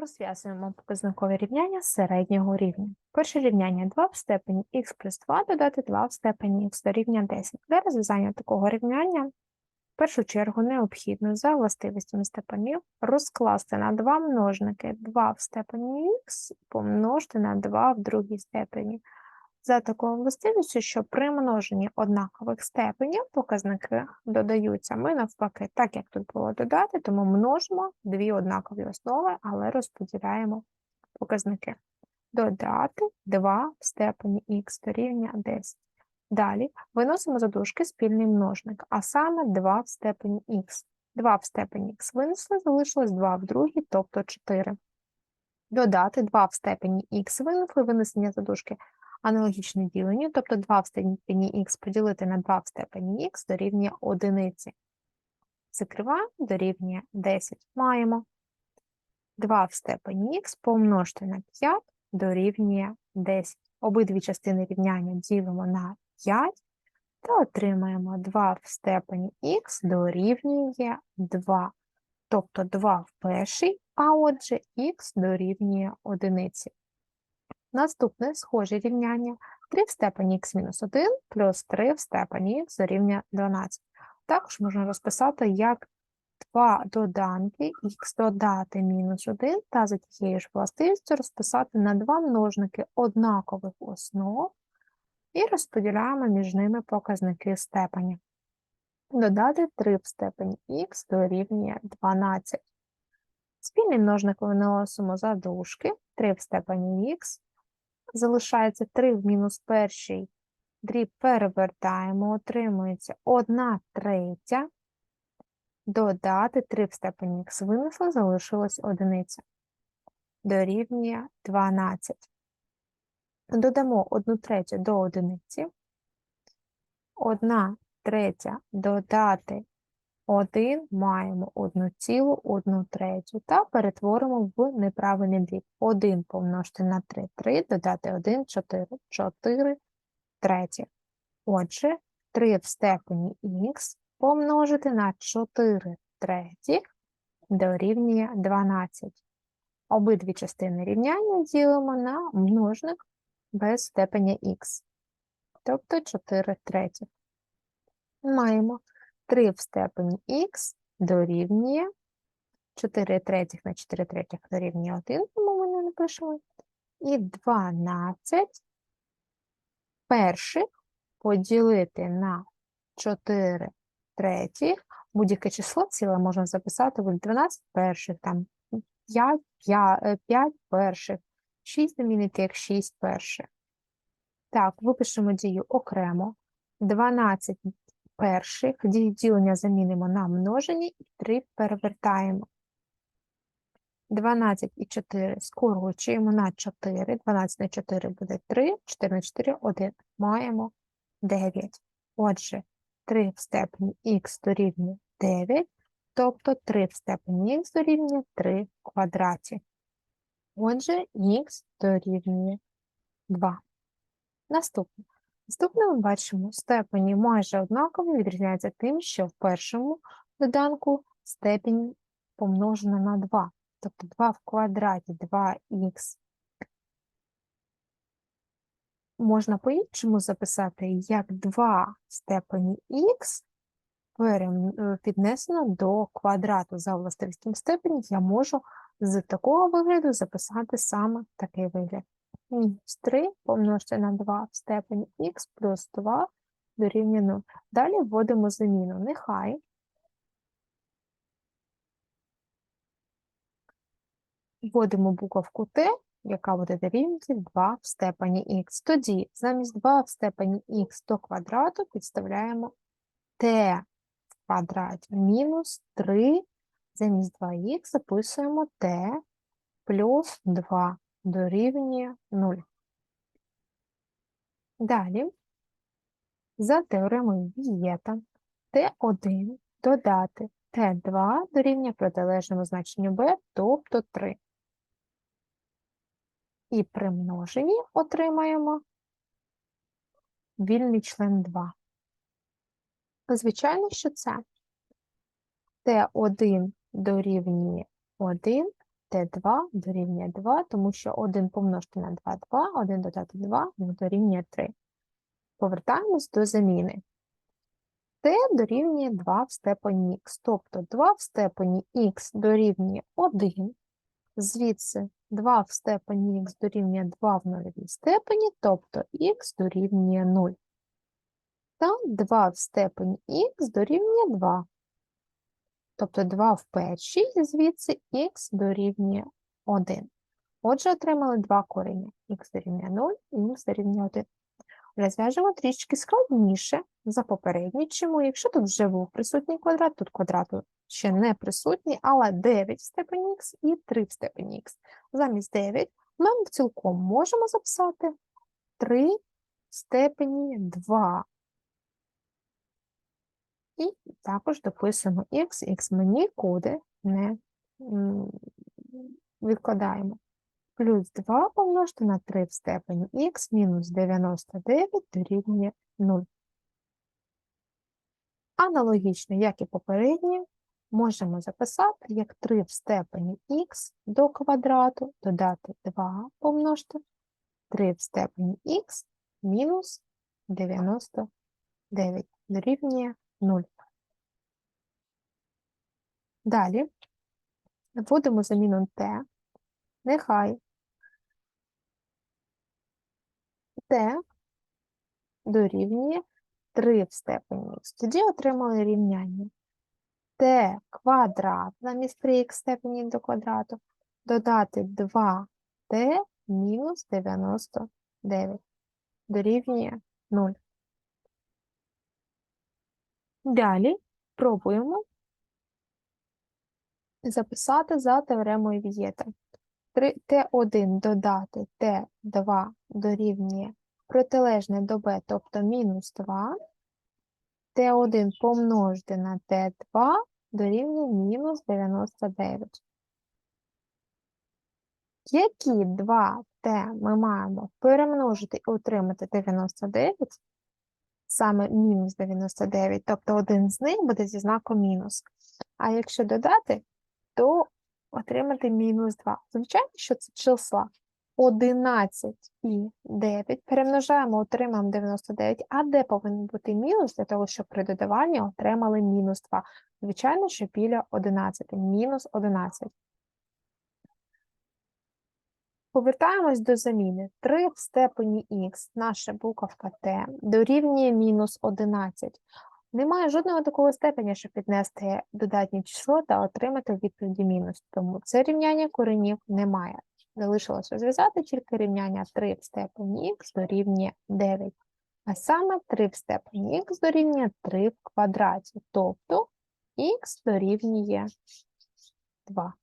Розв'язуємо показникові рівняння середнього рівня. Перше рівняння 2 в степені х плюс 2 додати 2 в степені х рівня 10. Для розв'язання такого рівняння в першу чергу необхідно за властивостями степенів розкласти на два множники 2 в степені х помножити на 2 в другій степені. За такою властивістю, що при множенні однакових степенів показники додаються. Ми навпаки, так як тут було додати, тому множимо дві однакові основи, але розподіляємо показники. Додати 2 в степені х дорівнює 10. Далі виносимо за спільний множник, а саме 2 в степені х. 2 в степені х винесли, залишилось 2 в другій, тобто 4. Додати 2 в степені х винесли, винесення за аналогічне діленню, тобто 2 в степені х поділити на 2 в степені х дорівнює 1. Закриваємо, дорівнює 10. Маємо 2 в степені х помножити на 5 дорівнює 10. Обидві частини рівняння ділимо на 5 та отримаємо 2 в степені х дорівнює 2. Тобто 2 в першій, а отже х дорівнює 1. Наступне схоже рівняння 3 в степені х мінус 1 плюс 3 в степені х дорівнює 12. Також можна розписати як два доданки х додати мінус 1 та за тією ж властивістю розписати на два множники однакових основ і розподіляємо між ними показники степені. Додати 3 в степені х дорівнює 12. Спільний множник виносимо за дужки 3 в степені х залишається 3 в мінус першій, дріб перевертаємо, отримується 1 третя, додати 3 в степені х винесли, залишилась одиниця. Дорівнює 12. Додамо 1 третю до одиниці. 1 третя додати 1 маємо 1 цілу, 1 третю та перетворимо в неправильний дріб. 1 помножити на 3, 3, додати 1, 4, 4 треті. Отже, 3 в степені х помножити на 4 третіх дорівнює 12. Обидві частини рівняння ділимо на множник без степеня х, тобто 4 третіх. Маємо 3 в степені х дорівнює 4 третіх на 4 третіх дорівнює 1, тому ми не напишемо. І 12 перших поділити на 4 третіх. Будь-яке число ціле можна записати в 12 перших, там 5, 5, 5 перших, 6 замінити як 6 перших. Так, випишемо дію окремо. 12 перших, ділення замінимо на множення і 3 перевертаємо. 12 і 4 скорочуємо на 4, 12 на 4 буде 3, 4 на 4 – 1. Маємо 9. Отже, 3 в степені х дорівнює 9, тобто 3 в степені х дорівнює 3 в квадраті. Отже, х дорівнює 2. Наступне. Наступне ми бачимо, степені майже однакові, відрізняються тим, що в першому доданку степінь помножена на 2, тобто 2 в квадраті 2х. Можна по-іншому записати, як 2 в степені х е, піднесено до квадрату за властивістю степені, я можу з такого вигляду записати саме такий вигляд мінус 3 помножити на 2 в степені х плюс 2 дорівнює 0. Далі вводимо заміну. Нехай вводимо буковку t, яка буде дорівнювати 2 в степені х. Тоді замість 2 в степені х до квадрату підставляємо t в квадраті мінус 3 замість 2х записуємо t плюс 2 дорівнює 0. Далі, за теоремою Вієта, Т1 додати Т2 дорівнює протилежному значенню b, тобто 3. І при множенні отримаємо вільний член 2. Звичайно, що це Т1 дорівнює 1, t2 дорівнює 2, тому що 1 помножити на 2 – 2, 1 додати 2 дорівнює 3. Повертаємось до заміни. t дорівнює 2 в степені х, тобто 2 в степені х дорівнює 1, звідси 2 в степені х дорівнює 2 в нульовій степені, тобто х дорівнює 0. Та 2 в степені х дорівнює 2. Тобто 2 в першій, звідси х дорівнює 1. Отже, отримали два корення. х дорівнює 0 і х дорівнює 1. Розв'яжемо трішки складніше за попередній. Чому? Якщо тут вже був присутній квадрат, тут квадрату ще не присутній, але 9 в степені х і 3 в степені х. Замість 9 ми цілком можемо записати 3 в степені 2. І також дописуємо х, х ми нікуди не відкладаємо. Плюс 2 помножити на 3 в степені х мінус 99 дорівнює 0. Аналогічно, як і попередні, можемо записати як 3 в степені х до квадрату додати 2 помножити 3 в степені х мінус 99 дорівнює 0. Далі вводимо заміну t. Нехай t дорівнює 3 в степені х. Тоді отримали рівняння t квадрат замість 3х в степені до квадрату додати 2t мінус 99 дорівнює 0. Далі пробуємо записати за теоремою Вієта. 3t1 додати t2 дорівнює протилежне до b, тобто мінус 2. t1 помножити на t2 дорівнює мінус 99. Які два t ми маємо перемножити і отримати 99, саме мінус 99, тобто один з них буде зі знаком мінус. А якщо додати, то отримати мінус 2. Звичайно, що це числа 11 і 9. Перемножаємо, отримаємо 99. А де повинен бути мінус для того, щоб при додаванні отримали мінус 2? Звичайно, що біля 11. Мінус 11. Повертаємось до заміни. 3 в степені х, наша буковка t, дорівнює мінус 11. Немає жодного такого степеня, щоб піднести додатнє число та отримати відповіді мінус. Тому це рівняння коренів немає. Залишилось розв'язати тільки рівняння 3 в степені х дорівнює 9. А саме 3 в степені х дорівнює 3 в квадраті, тобто х дорівнює 2.